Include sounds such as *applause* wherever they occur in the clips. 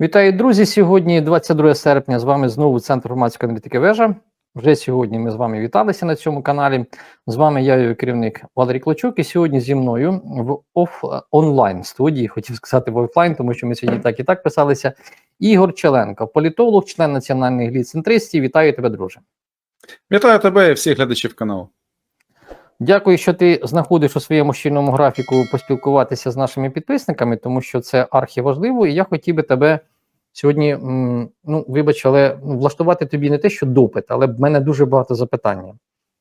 Вітаю, друзі! Сьогодні 22 серпня. З вами знову Центр громадської аналітики вежа. Вже сьогодні ми з вами віталися на цьому каналі. З вами я, його керівник Валерій Клочук, і сьогодні зі мною в оф онлайн студії, хотів сказати в офлайн, тому що ми сьогодні так і так писалися. Ігор Челенко, політолог, член національних глід. Вітаю тебе, друже. Вітаю тебе і всіх глядачів каналу. Дякую, що ти знаходиш у своєму щільному графіку поспілкуватися з нашими підписниками, тому що це архіважливо, і я хотів би тебе сьогодні, ну вибач, але ну, влаштувати тобі не те, що допит, але в мене дуже багато запитань,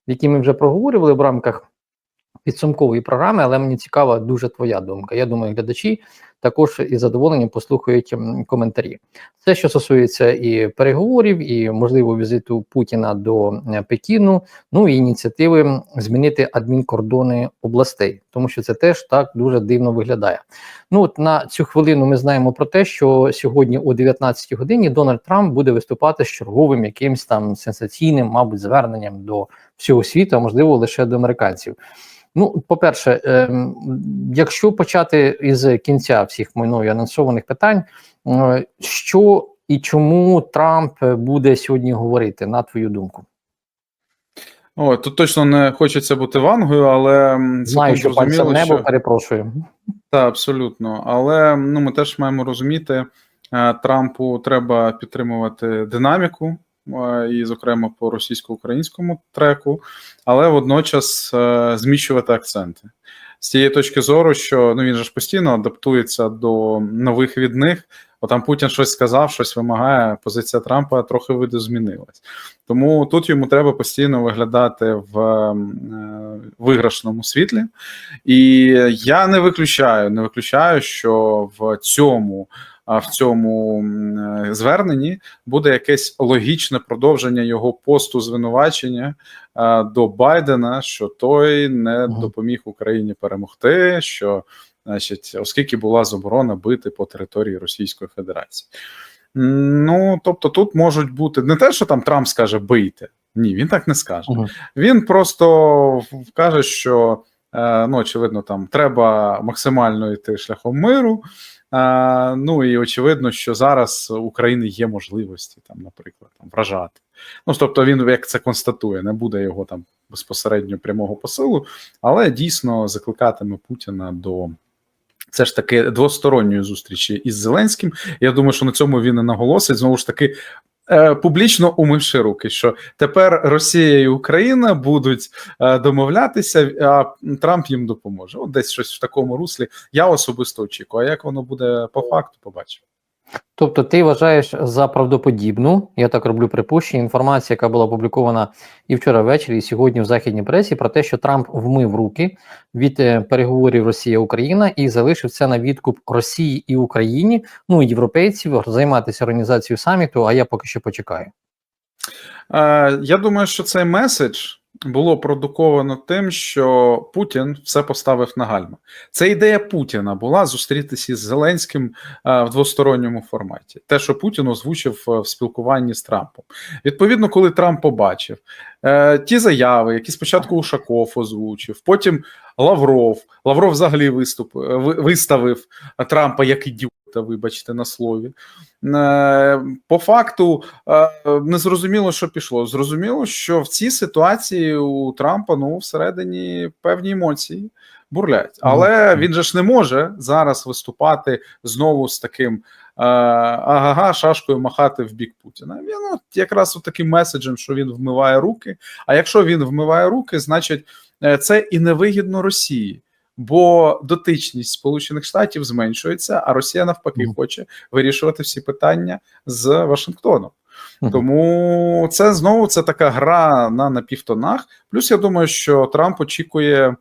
які ми вже проговорювали в рамках підсумкової програми, але мені цікава дуже твоя думка. Я думаю, глядачі також із задоволенням послухають коментарі. Це що стосується і переговорів, і можливо візиту Путіна до е, Пекіну, ну і ініціативи змінити адмінкордони областей, тому що це теж так дуже дивно виглядає. Ну от на цю хвилину ми знаємо про те, що сьогодні о 19 годині Дональд Трамп буде виступати з черговим якимсь там сенсаційним, мабуть, зверненням до всього світу, а можливо лише до американців. Ну, по-перше, ем, якщо почати із кінця всіх мною анонсованих питань, е, що і чому Трамп буде сьогодні говорити, на твою думку? О, тут точно не хочеться бути вангою, але Знаю, що пальцем небо, перепрошую. Так, абсолютно. Але ну, ми теж маємо розуміти, е, Трампу треба підтримувати динаміку, е, і, зокрема, по російсько-українському треку, але водночас е, зміщувати акценти. З цієї точки зору, що ну він же ж постійно адаптується до нових від них. Бо там Путін щось сказав, щось вимагає. Позиція Трампа трохи видозмінилась. Тому тут йому треба постійно виглядати в е, виграшному світлі. І я не виключаю, не виключаю, що в цьому. В цьому е, зверненні буде якесь логічне продовження його посту звинувачення е, до Байдена, що той не допоміг Україні перемогти. Що, значить, оскільки була заборона бити по території Російської Федерації. Ну тобто, тут можуть бути не те, що там Трамп скаже бийте. Ні, він так не скаже. Мгм. Він просто каже, що е, ну, очевидно, там треба максимально йти шляхом миру. Ну і очевидно, що зараз у України є можливості, там, наприклад, там вражати. Ну, тобто, він як це констатує, не буде його там безпосередньо прямого посилу, але дійсно закликатиме Путіна до. Це ж таки двосторонньої зустрічі із Зеленським. Я думаю, що на цьому він і наголосить знову ж таки публічно умивши руки, що тепер Росія і Україна будуть е, домовлятися, а Трамп їм допоможе. От десь щось в такому руслі. Я особисто очікую. А як воно буде по факту, побачимо. Тобто, ти вважаєш за правдоподібну, я так роблю припущення, інформація, яка була опублікована і вчора ввечері, і сьогодні в західній пресі, про те, що Трамп вмив руки від е, переговорів Росія-Україна і залишив це на відкуп Росії і Україні, ну і європейців займатися організацією саміту. А я поки що почекаю. Е, я думаю, що цей меседж було продуковано тим, що Путін все поставив на гальма. Це ідея Путіна була зустрітися із Зеленським е, в двосторонньому форматі. Те, що Путін озвучив е, в спілкуванні з Трампом. Відповідно, коли Трамп побачив е, ті заяви, які спочатку Ушаков озвучив, потім Лавров. Лавров взагалі виступ виставив Трампа як ідіота, вибачте на слові. Е, По факту е, не зрозуміло, що пішло. Зрозуміло, що в цій ситуації у Трампа ну всередині певні емоції бурлять. Але Мгм. він же ж не може зараз виступати знову з таким е, ага, шашкою махати в бік Путіна. Він от якраз от таким меседжем, що він вмиває руки. А якщо він вмиває руки, значить це і невигідно Росії. Бо дотичність Сполучених Штатів зменшується, а Росія навпаки Мгм. хоче вирішувати всі питання з Вашингтоном. Мгм. Тому це знову це така гра на напівтонах. Плюс я думаю, що Трамп очікує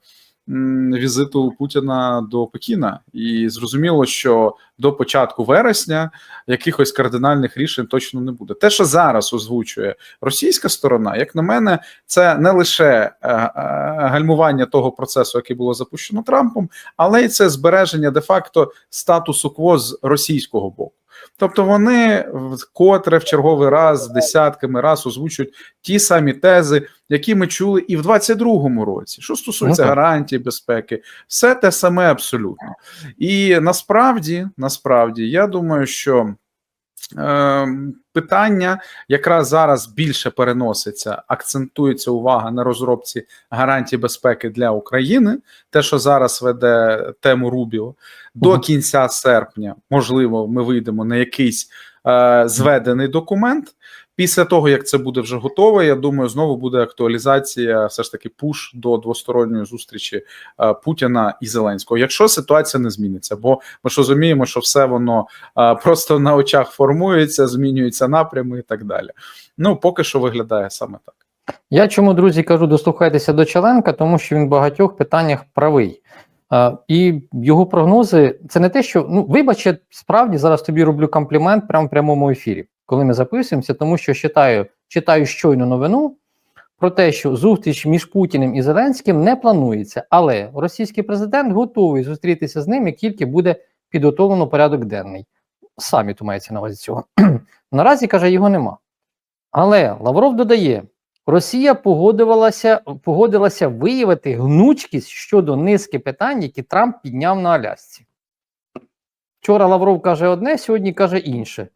візиту Путіна до Пекіна, і зрозуміло, що до початку вересня якихось кардинальних рішень точно не буде. Те, що зараз озвучує російська сторона, як на мене, це не лише е, е, гальмування того процесу, який було запущено Трампом, але й це збереження де-факто статусу кво з російського боку. Тобто вони вкотре в черговий раз десятками раз озвучують ті самі тези, які ми чули і в 22-му році. Що стосується гарантії так. безпеки, все те саме абсолютно. І насправді, насправді, я думаю, що питання якраз зараз більше переноситься, акцентується увага на розробці гарантій безпеки для України. Те, що зараз веде тему Рубіо, до кінця серпня, можливо, ми вийдемо на якийсь зведений документ. Після того, як це буде вже готове, я думаю, знову буде актуалізація, все ж таки, пуш до двосторонньої зустрічі е, Путіна і Зеленського. Якщо ситуація не зміниться, бо ми ж розуміємо, що все воно е, просто на очах формується, змінюються напрями і так далі. Ну, поки що виглядає саме так. Я чому, друзі, кажу, дослухайтеся до Челенка, тому що він в багатьох питаннях правий. І його прогнози це не те, що ну, вибач, я справді зараз тобі роблю комплімент прямо в прямому ефірі, коли ми записуємося, тому що читаю, читаю щойно новину про те, що зустріч між Путіним і Зеленським не планується, але російський президент готовий зустрітися з ним, як тільки буде підготовлено порядок денний. Саміту мається на увазі цього. *clears throat* Наразі каже, його нема. Але Лавров додає. Росія погодилася, погодилася виявити гнучкість щодо низки питань, які Трамп підняв на Алясці. Вчора Лавров каже одне, сьогодні каже інше.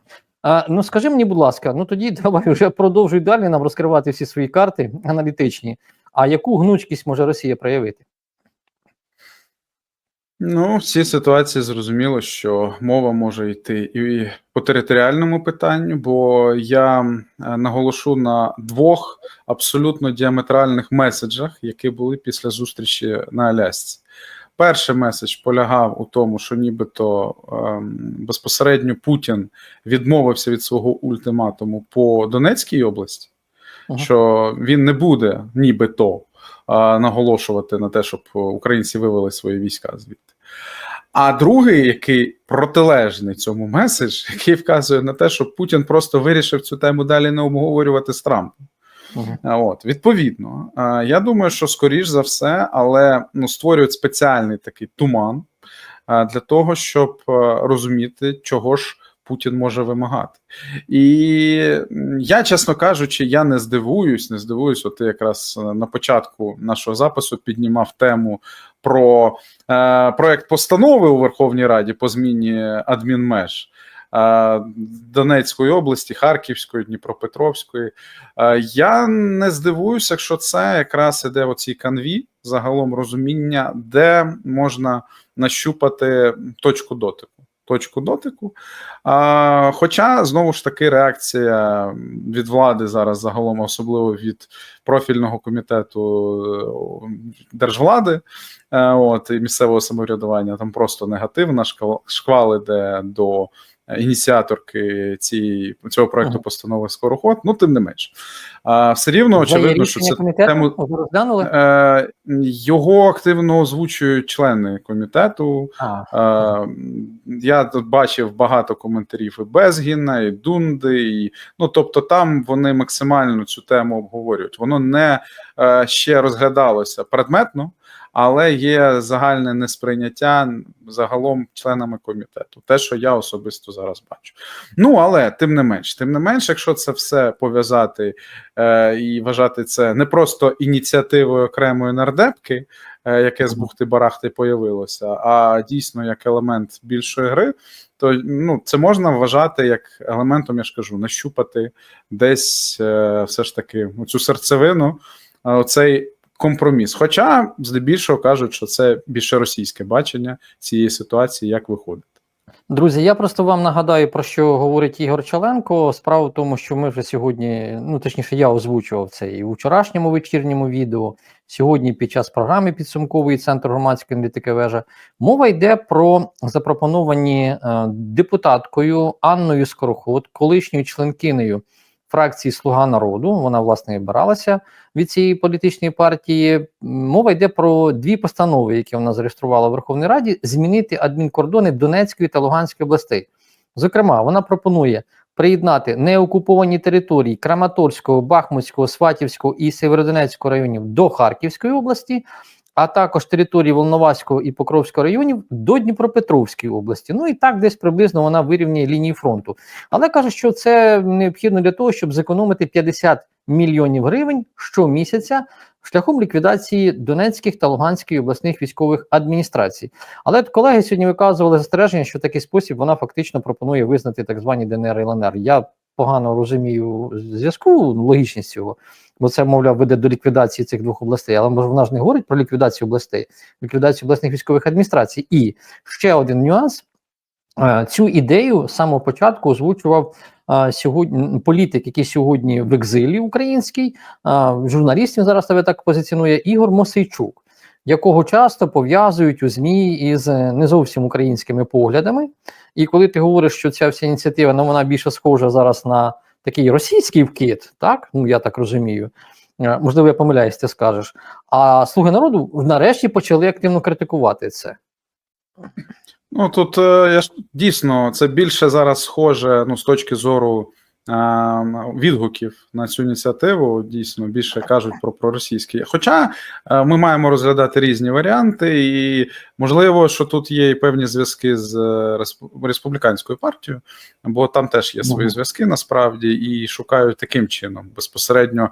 А, ну скажи мені, будь ласка, ну тоді давай вже продовжуй далі нам розкривати всі свої карти аналітичні. А яку гнучкість може Росія проявити? Ну, в цій ситуації зрозуміло, що мова може йти і по територіальному питанню, бо я наголошу на двох абсолютно діаметральних меседжах, які були після зустрічі на Алясці. Перший меседж полягав у тому, що нібито ем, безпосередньо Путін відмовився від свого ультиматуму по Донецькій області, Мгм. що він не буде нібито наголошувати на те, щоб українці вивели свої війська звідти. А другий, який протилежний цьому меседж, який вказує на те, що Путін просто вирішив цю тему далі не обговорювати з Трампом. Мгм. А, От, відповідно, я думаю, що скоріш за все, але ну, створюють спеціальний такий туман для того, щоб розуміти, чого ж Путін може вимагати. І я, чесно кажучи, я не здивуюсь, не здивуюсь. От ти якраз е, на початку нашого запису піднімав тему про е, проект постанови у Верховній Раді по зміні адмінмеж. е, Донецької області, Харківської, Дніпропетровської. Е, Я не здивуюся, якщо це якраз іде в цій канві загалом розуміння, де можна нащупати точку дотику. Точку дотику. А, Хоча знову ж таки реакція від влади зараз загалом, особливо від профільного комітету е, держвлади, е, от і місцевого самоврядування, там просто негативна шквал, іде до ініціаторки цієї цього проекту Ага. постанови скороход. Ну тим не менш, а все рівно очевидно, що це тему розглянули? Е, його активно озвучують члени комітету. А, Е, я тут бачив багато коментарів і Безгіна, і Дунди, і ну тобто, там вони максимально цю тему обговорюють. Воно не е, ще розглядалося предметно, але є загальне несприйняття загалом членами комітету. Те, що я особисто зараз бачу. Ну але тим не менш, тим не менш, якщо це все пов'язати е, і вважати це не просто ініціативою окремої нардепки, е, яке з бухти барахти появилося, а дійсно як елемент більшої гри, то ну це можна вважати як елементом, я ж кажу, нащупати десь е, все ж таки цю серцевину, е, оцей компроміс. Хоча здебільшого кажуть, що це більше російське бачення цієї ситуації, як виходить. Друзі, я просто вам нагадаю, про що говорить Ігор Чаленко. Справа в тому, що ми вже сьогодні, ну точніше, я озвучував це і у вчорашньому вечірньому відео. Сьогодні, під час програми підсумкової центру громадської аналітики вежа, мова йде про запропоновані е, депутаткою Анною Скороход, колишньою членкинею фракції Слуга народу. Вона власне і обиралася від цієї політичної партії. Мова йде про дві постанови, які вона зареєструвала в Верховній Раді, змінити адмінкордони Донецької та Луганської областей. Зокрема, вона пропонує приєднати неокуповані території Краматорського, Бахмутського, Сватівського і Северодонецького районів до Харківської області, а також території Волноваського і Покровського районів до Дніпропетровської області. Ну і так десь приблизно вона вирівнює лінії фронту. Але каже, що це необхідно для того, щоб зекономити 50 мільйонів гривень щомісяця шляхом ліквідації Донецьких та Луганських обласних військових адміністрацій. Але колеги сьогодні виказували застереження, що в такий спосіб вона фактично пропонує визнати так звані ДНР і ЛНР. Я погано розумію зв'язку, логічність цього, бо це, мовляв, веде до ліквідації цих двох областей. Але може вона ж не говорить про ліквідацію областей, ліквідацію обласних військових адміністрацій. І ще один нюанс. Е, Цю ідею з самого початку озвучував е, сьогодні політик, який сьогодні в екзилі український, е, журналістів зараз себе так позиціонує Ігор Мосейчук, якого часто пов'язують у ЗМІ із не зовсім українськими поглядами. І коли ти говориш, що ця вся ініціатива ну, вона більше схожа зараз на такий російський вкид, так ну я так розумію. Е, Можливо, я помиляюсь, ти скажеш. А слуги народу нарешті почали активно критикувати це. Ну тут е, я ж дійсно це більше зараз схоже ну, з точки зору відгуків на цю ініціативу. Дійсно більше кажуть про проросійські. Хоча е, ми маємо розглядати різні варіанти, і можливо, що тут є і певні зв'язки з е, Респу- республіканською партією, бо там теж є свої зв'язки насправді, і шукають таким чином безпосередньо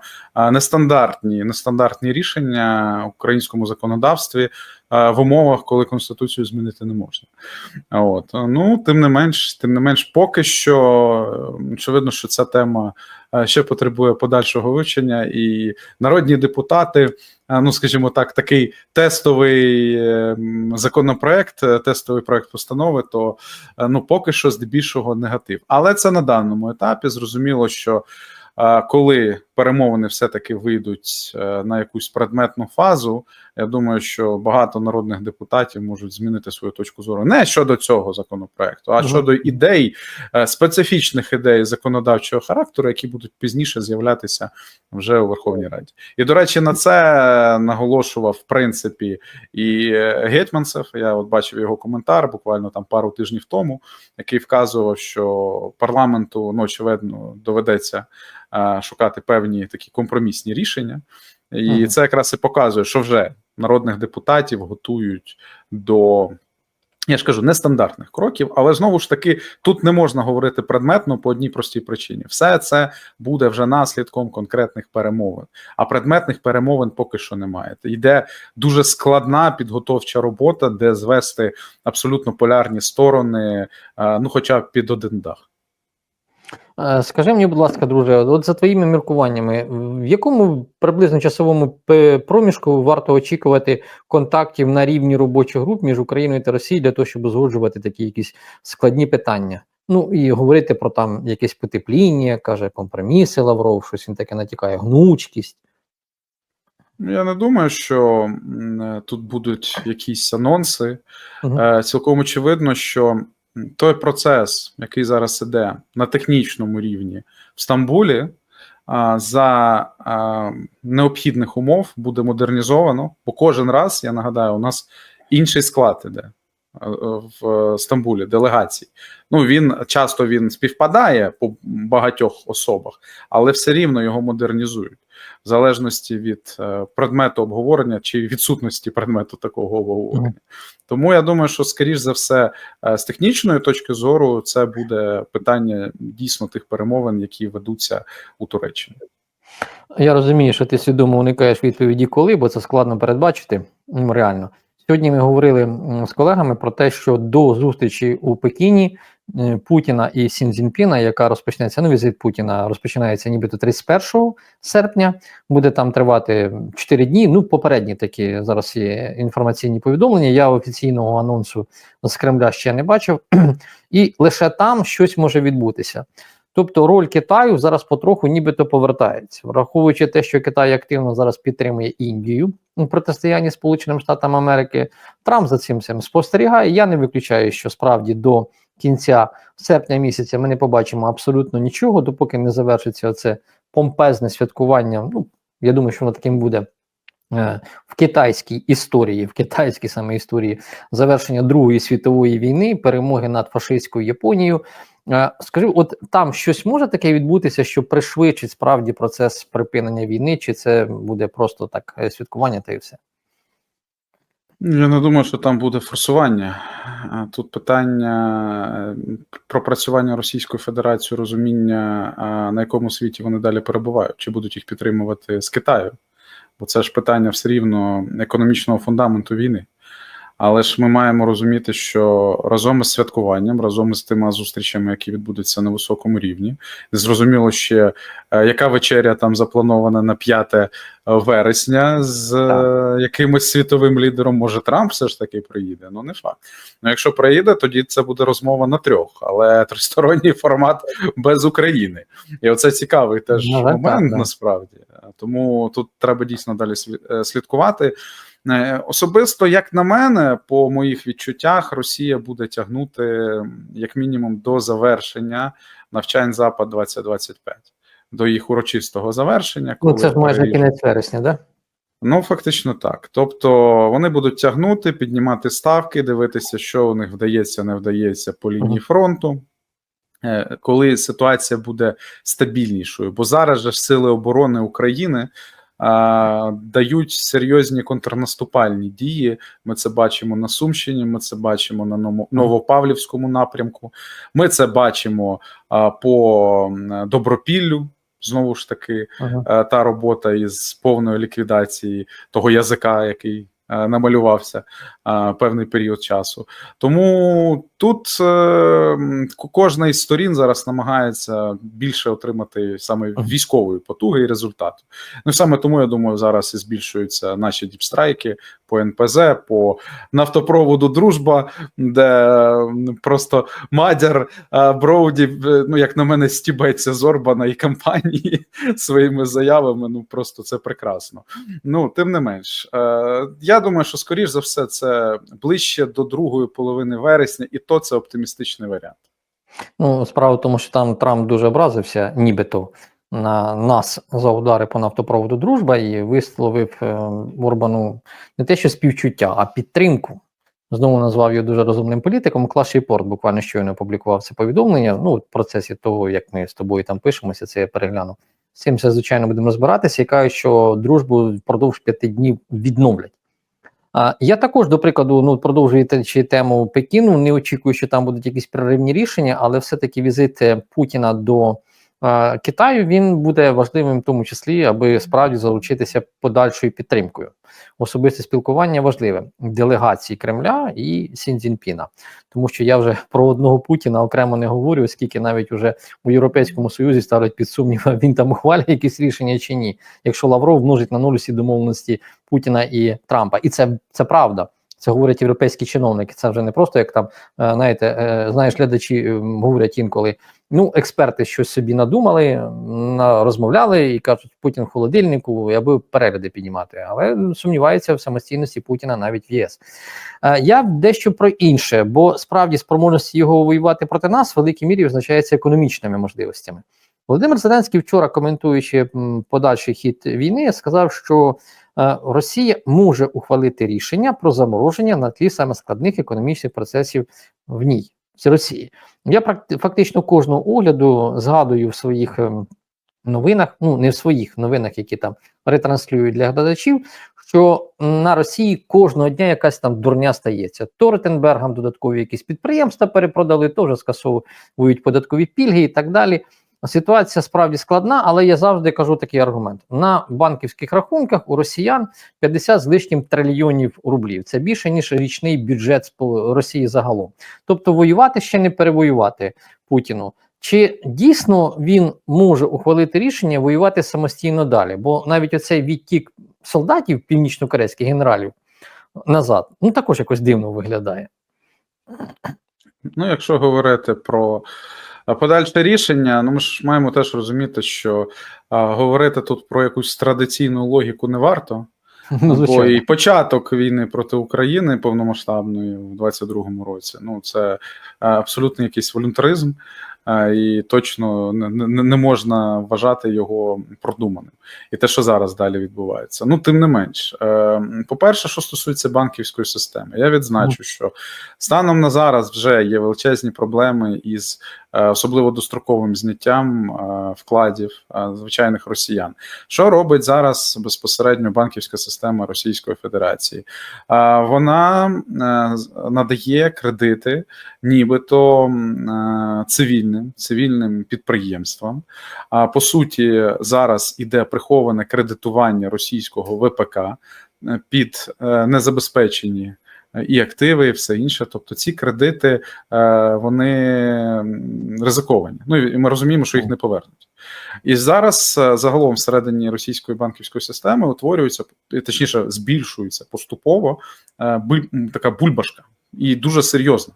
нестандартні, нестандартні рішення в українському законодавстві в умовах, коли конституцію змінити не можна. От ну тим не менш, тим не менш, поки що е, очевидно, що ця тема е, ще потребує подальшого вивчення, і народні депутати, е, ну скажімо так, такий тестовий е, законопроект, е, тестовий проект постанови, то ну поки що здебільшого негатив. Але це на даному етапі зрозуміло, що. Коли перемовини все-таки вийдуть е, на якусь предметну фазу, я думаю, що багато народних депутатів можуть змінити свою точку зору не щодо цього законопроекту, а Мгм. щодо ідей, е, специфічних ідей законодавчого характеру, які будуть пізніше з'являтися вже у Верховній Раді. І до речі, на це наголошував в принципі і е, Гетьманцев. Я от бачив його коментар буквально там пару тижнів тому, який вказував, що парламенту ну, очевидно доведеться шукати певні такі компромісні рішення. І Мгм. це якраз і показує, що вже народних депутатів готують до. Я ж кажу, нестандартних кроків, але знову ж таки тут не можна говорити предметно по одній простій причині. Все це буде вже наслідком конкретних перемовин. А предметних перемовин поки що немає. Йде дуже складна підготовча робота, де звести абсолютно полярні сторони, е, ну хоча б під один дах. Е, Скажи мені, будь ласка, друже, от за твоїми міркуваннями, в якому приблизно часовому проміжку варто очікувати контактів на рівні робочих груп між Україною та Росією для того, щоб узгоджувати такі якісь складні питання? Ну і говорити про там якесь потепління, каже компроміси Лавров, щось він таке натякає, гнучкість. Ну, Я не думаю, що е, тут будуть якісь анонси. Е, Цілком очевидно, що той процес, який зараз іде на технічному рівні в Стамбулі, за необхідних умов буде модернізовано, бо кожен раз, я нагадаю, у нас інший склад іде е, в Стамбулі делегацій. Ну він часто він співпадає по багатьох особах, але все рівно його модернізують в залежності від е, предмету обговорення чи відсутності предмету такого обговорення. Тому я думаю, що скоріш за все, е, з технічної точки зору, це буде питання дійсно тих перемовин, які ведуться у Туреччині. Я розумію, що ти свідомо уникаєш відповіді коли, бо це складно передбачити. Реально. Сьогодні ми говорили з колегами про те, що до зустрічі у Пекіні Путіна і Сін Цзіньпіна, яка розпочнеться, ну, візит Путіна розпочинається нібито 31 серпня, буде там тривати 4 дні. Ну, попередні такі зараз є інформаційні повідомлення. Я офіційного анонсу з Кремля ще не бачив, і лише там щось може відбутися. Тобто роль Китаю зараз потроху нібито повертається, враховуючи те, що Китай активно зараз підтримує Індію у протистоянні Сполученим Штатам Америки. Трамп за цим цим спостерігає. Я не виключаю, що справді до кінця серпня місяця ми не побачимо абсолютно нічого, допоки не завершиться це помпезне святкування. Ну я думаю, що воно таким буде. е, В китайській історії, в китайській саме історії завершення Другої світової війни, перемоги над фашистською Японією, Е, Скажи, от там щось може таке відбутися, що пришвидшить справді процес припинення війни, чи це буде просто так е, святкування та і все? Я не думаю, що там буде форсування. Тут питання про пропрацювання Російської Федерації, розуміння, на якому світі вони далі перебувають, чи будуть їх підтримувати з Китаю. Бо це ж питання все рівно економічного фундаменту війни. Але ж ми маємо розуміти, що разом із святкуванням, разом із тими зустрічами, які відбудуться на високому рівні, зрозуміло ще, е, яка вечеря там запланована на 5 вересня з е, якимось світовим лідером. Може, Трамп все ж таки приїде? Ну не факт. Ну, якщо приїде, тоді це буде розмова на трьох, але *laughs* тристоронній формат без України. І оце цікавий теж Ну, момент так, да. насправді. Тому тут треба дійсно далі е, слідкувати. Е, Особисто, як на мене, по моїх відчуттях, Росія буде тягнути як мінімум до завершення навчань Запад 2025 до їх урочистого завершення. Ну, коли це ж майже кінець вересня, да? Ну, фактично так. Тобто вони будуть тягнути, піднімати ставки, дивитися, що у них вдається, не вдається по лінії фронту, е, коли ситуація буде стабільнішою. Бо зараз же сили оборони України дають серйозні контрнаступальні дії. Ми це бачимо на Сумщині, ми це бачимо на Ново- Новопавлівському напрямку. Ми це бачимо а, по Добропіллю. Знову ж таки, Ага. е, та робота із повної ліквідації того язика, який намалювався е, певний період часу. Тому тут е, кожна із сторін зараз намагається більше отримати саме військової потуги і результату. Ну саме тому я думаю, зараз і збільшуються наші діпстрайки по НПЗ, по нафтопроводу Дружба, де просто Мадяр Броуді, е, ну як на мене, стібеться з Орбана і компанії *laughs* своїми заявами. Ну просто це прекрасно. Ну, тим не менш, е, я думаю, що скоріш за все це ближче до другої половини вересня, і то це оптимістичний варіант. Ну, справа в тому, що там Трамп дуже образився, нібито на нас за удари по нафтопроводу дружба і висловив е, Орбану не те, що співчуття, а підтримку. Знову назвав його дуже розумним політиком. Клаш Репорт буквально щойно опублікував це повідомлення. Ну, в процесі того, як ми з тобою там пишемося, це я переглянув. З цим все, звичайно, будемо розбиратися. І кажуть, що дружбу впродовж п'яти днів відновлять. Я також, до прикладу, ну продовжуючи тему Пекіну, не очікую, що там будуть якісь проривні рішення, але все-таки візит Путіна до Китаю він буде важливим, в тому числі, аби справді залучитися подальшою підтримкою. Особисте спілкування важливе делегації Кремля і Сін Цзіньпіна. Тому що я вже про одного Путіна окремо не говорю, оскільки навіть уже у Європейському Союзі ставлять під сумнів, він там ухвалює якісь рішення чи ні. Якщо Лавров множить на нуль усі домовленості Путіна і Трампа, і це, це правда. Це говорять європейські чиновники. Це вже не просто як там, е, знаєте, е, знаєш, глядачі е, говорять інколи. Ну, експерти щось собі надумали, розмовляли і кажуть, Путін в холодильнику, аби перегляди піднімати. Але сумніваються в самостійності Путіна навіть в єС. Е, я дещо про інше, бо справді спроможність його воювати проти нас в великій мірі визначається економічними можливостями. Володимир Зеленський вчора, коментуючи подальший хід війни, сказав, що е, Росія може ухвалити рішення про замороження на тлі саме складних економічних процесів в ній, в Росії. Я фактично кожного огляду згадую в своїх ем, новинах, ну не в своїх новинах, які там ретранслюють для глядачів, що на Росії кожного дня якась там дурня стається. То Ротенбергам додаткові якісь підприємства перепродали, теж скасовують податкові пільги і так далі. Ситуація справді складна, але я завжди кажу такий аргумент: на банківських рахунках у росіян 50 з лишнім трильйонів рублів. Це більше ніж річний бюджет Росії загалом. Тобто воювати ще не перевоювати Путіну. Чи дійсно він може ухвалити рішення воювати самостійно далі? Бо навіть оцей відтік солдатів північно-корейських генералів назад, ну також якось дивно виглядає. Ну, якщо говорити про подальше рішення, ну ми ж маємо теж розуміти, що а, говорити тут про якусь традиційну логіку не варто. *laughs* Ну, Бо і початок війни проти України повномасштабної в 22-му році. Ну це абсолютно якийсь волюнтаризм. І точно не, можна вважати його продуманим. І те, що зараз далі відбувається. Ну, тим не менш, е, по-перше, що стосується банківської системи, я відзначу, що станом на зараз вже є величезні проблеми із е, особливо достроковим зняттям е, вкладів звичайних росіян. Що робить зараз безпосередньо банківська система Російської Федерації? Вона надає кредити, нібито м, е, цивільним цивільним підприємствам. А по суті, зараз іде приховане кредитування російського ВПК е, під е, незабезпечені. е, І активи, і все інше. Тобто ці кредити вони ризиковані. Ну і ми розуміємо, що їх не повернуть. І зараз загалом всередині російської банківської системи утворюється, точніше, збільшується поступово така бульбашка, і дуже серйозна.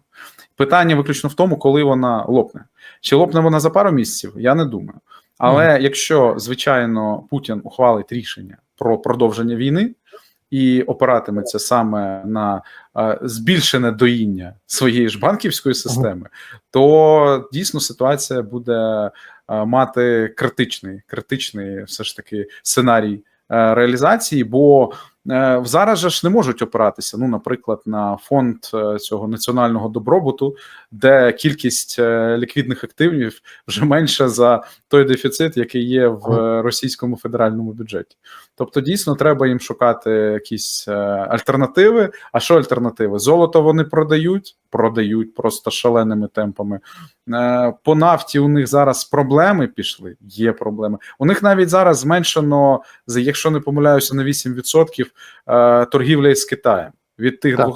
Питання виключно в тому, коли вона лопне. Чи лопне вона за пару місяців? Я не думаю. Але якщо, звичайно, Путін ухвалить рішення про продовження війни і опиратиметься саме на е, збільшене доїння своєї ж банківської системи, то дійсно ситуація буде е, мати критичний, критичний все ж таки сценарій е, реалізації, бо зараз же ж не можуть опиратися. Ну, наприклад, на фонд е, цього національного добробуту, де кількість е, ліквідних активів вже менша за той дефіцит, який є в е, російському федеральному бюджеті. Тобто, дійсно, треба їм шукати якісь е, альтернативи. А що альтернативи? Золото вони продають, продають просто шаленими темпами. Е, По нафті у них зараз проблеми пішли. Є проблеми. У них навіть зараз зменшено, якщо не помиляюся, на 8% е, торгівля із Китаєм. Від тих Так.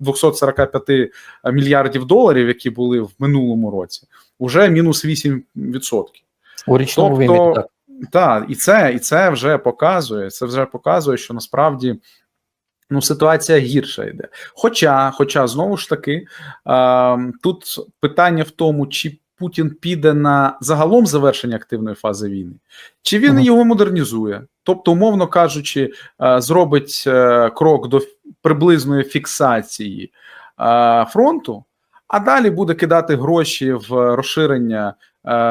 245 мільярдів доларів, які були в минулому році, уже мінус 8%. У річному Тобто, вимірі, так. Так, і це, і це вже показує. Це вже показує, що насправді ну, ситуація гірша йде. Хоча, хоча знову ж таки, е, тут питання в тому, чи Путін піде на загалом завершення активної фази війни, чи він Мгм. його модернізує, тобто, умовно кажучи, е, зробить е, крок до приблизної фіксації е, фронту, а далі буде кидати гроші в розширення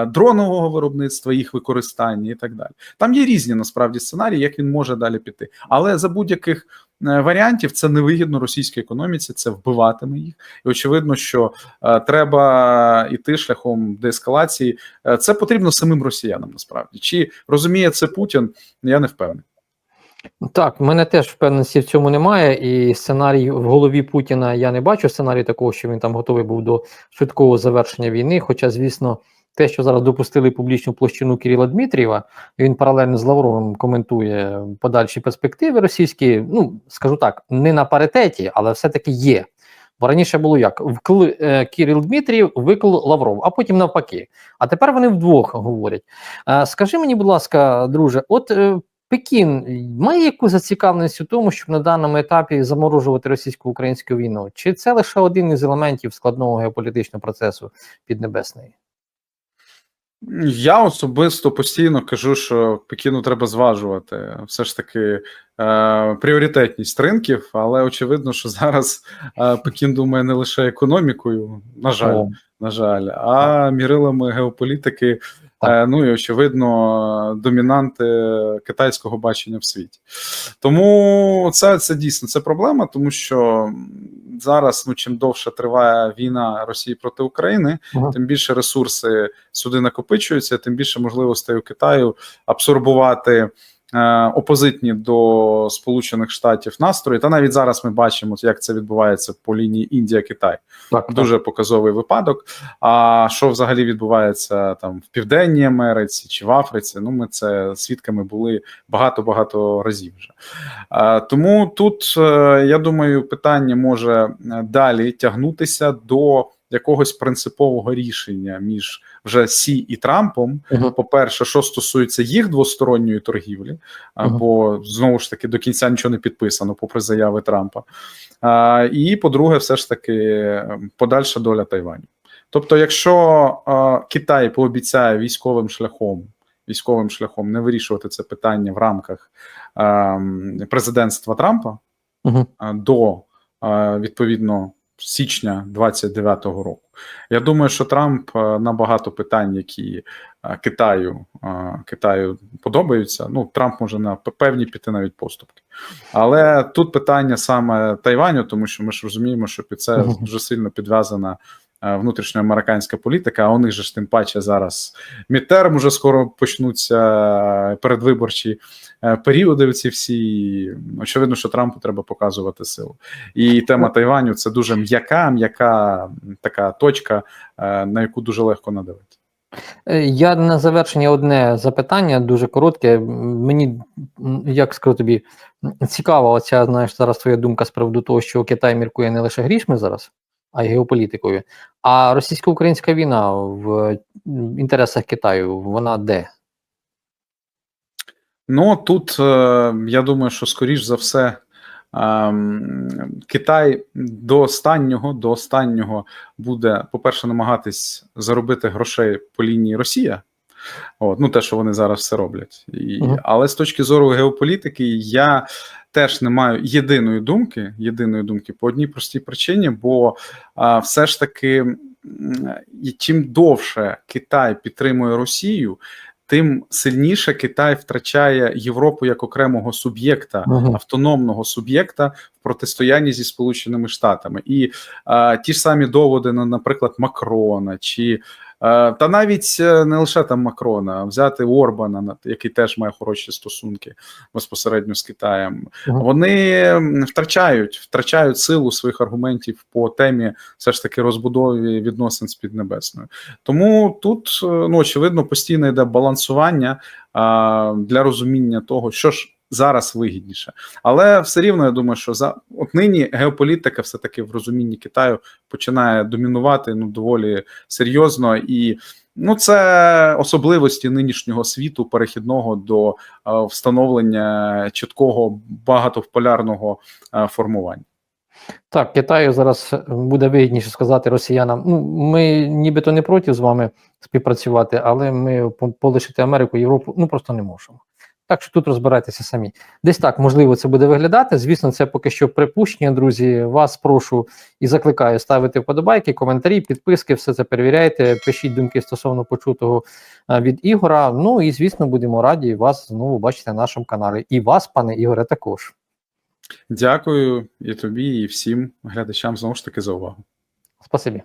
дронового виробництва, їх використання і так далі. Там є різні насправді сценарії, як він може далі піти. Але за будь-яких е, варіантів це невигідно російській економіці, це вбиватиме їх. І очевидно, що е, треба йти шляхом деескалації. Е, це потрібно самим росіянам. Насправді чи розуміє це Путін? Я не впевнений. Так, в мене теж впевненості в цьому немає, і сценарій в голові Путіна я не бачу сценарій такого, що він там готовий був до швидкого завершення війни. Хоча, звісно, те, що зараз допустили публічну площину Кирила Дмитрієва, він паралельно з Лавровим коментує подальші перспективи російські. Ну скажу так, не на паритеті, але все-таки є. Бо раніше було як вкл е, Кирил Дмитрієв, викл Лавров, а потім навпаки. А тепер вони вдвох говорять. Е, скажи мені, будь ласка, друже, от е, Пекін має якусь зацікавленість у тому, щоб на даному етапі заморожувати російсько-українську війну? Чи це лише один із елементів складного геополітичного процесу Піднебесної? Я особисто постійно кажу, що Пекіну треба зважувати все ж таки е, пріоритетність ринків, але очевидно, що зараз е, Пекін думає не лише економікою, на жаль, О, на жаль, а мірилами геополітики. Так. Е, ну і очевидно, домінанти китайського бачення в світі. Тому це, це дійсно це проблема, тому що зараз, ну чим довше триває війна Росії проти України, Ага. тим більше ресурси сюди накопичуються, тим більше можливостей у Китаю абсорбувати опозитні до Сполучених Штатів настрої. Та навіть зараз ми бачимо, як це відбувається по лінії Індія-Китай. Дуже показовий випадок. А що взагалі відбувається там в Південній Америці чи в Африці? Ну, ми це свідками були багато-багато разів вже. Тому тут, е, я думаю, питання може е, далі тягнутися до якогось принципового рішення між вже Сі і Трампом. Мгм. По-перше, що стосується їх двосторонньої торгівлі, а, Мгм. бо знову ж таки до кінця нічого не підписано, попри заяви Трампа. А, і по-друге, все ж таки е, подальша доля Тайваню. Тобто, якщо а, Китай пообіцяє військовим шляхом, військовим шляхом не вирішувати це питання в рамках м, президентства Трампа а, до а, відповідно січня 29-го року. Я думаю, що Трамп е, на багато питань, які е, Китаю, е, Китаю подобаються. Ну, Трамп може на певні піти навіть поступки. Але тут питання саме Тайваню, тому що ми ж розуміємо, що під це *laughs* дуже сильно підв'язана внутрішньоамериканська політика, а у них же ж тим паче зараз мідтерм уже скоро почнуться е, передвиборчі е, періоди. Ці всі очевидно, що Трампу треба показувати силу. І тема Тайваню це дуже м'яка, м'яка така точка, е, на яку дуже легко надавити. Е, Я на завершення одне запитання, дуже коротке. Мені, як скажу тобі, цікава оця, знаєш, зараз твоя думка з приводу того, що Китай міркує не лише грішми зараз, а й геополітикою. А російсько-українська війна в інтересах Китаю, вона де? Ну тут е, я думаю, що скоріш за все. ем, Китай до останнього до останнього буде, по-перше, намагатись заробити грошей по лінії Росія. От, ну те, що вони зараз все роблять. І, Мгм. Але з точки зору геополітики, я теж не маю єдиної думки, єдиної думки по одній простій причині, бо а, все ж таки, і чим довше Китай підтримує Росію, тим сильніше Китай втрачає Європу як окремого суб'єкта, Мгм. автономного суб'єкта в протистоянні зі Сполученими Штатами. І а, ті ж самі доводи, на, наприклад, Макрона чи е, та навіть е, не лише там Макрона, а взяти Орбана, який теж має хороші стосунки безпосередньо з Китаєм. Вони втрачають, втрачають силу своїх аргументів по темі все ж таки розбудови відносин з Піднебесною. Тому тут е, ну очевидно постійно йде балансування для розуміння того, що ж зараз вигідніше. Але все рівно я думаю, що за от нині геополітика, все таки в розумінні Китаю починає домінувати ну доволі серйозно і. Ну, це особливості нинішнього світу, перехідного до е, встановлення чіткого багатополярного е, формування. Так, Китаю зараз буде вигідніше сказати росіянам. Ну, ми нібито не проти з вами співпрацювати, але ми полишити Америку, Європу ну просто не можемо. Так що тут розбирайтеся самі. Десь так можливо це буде виглядати. Звісно, це поки що припущення, друзі. Вас прошу і закликаю ставити вподобайки, коментарі, підписки, все це перевіряйте. Пишіть думки стосовно почутого е, від Ігора. Ну і звісно, будемо раді вас знову бачити на нашому каналі. І вас, пане Ігоре, також. Дякую і тобі, і всім глядачам знову ж таки за увагу. Спасибі.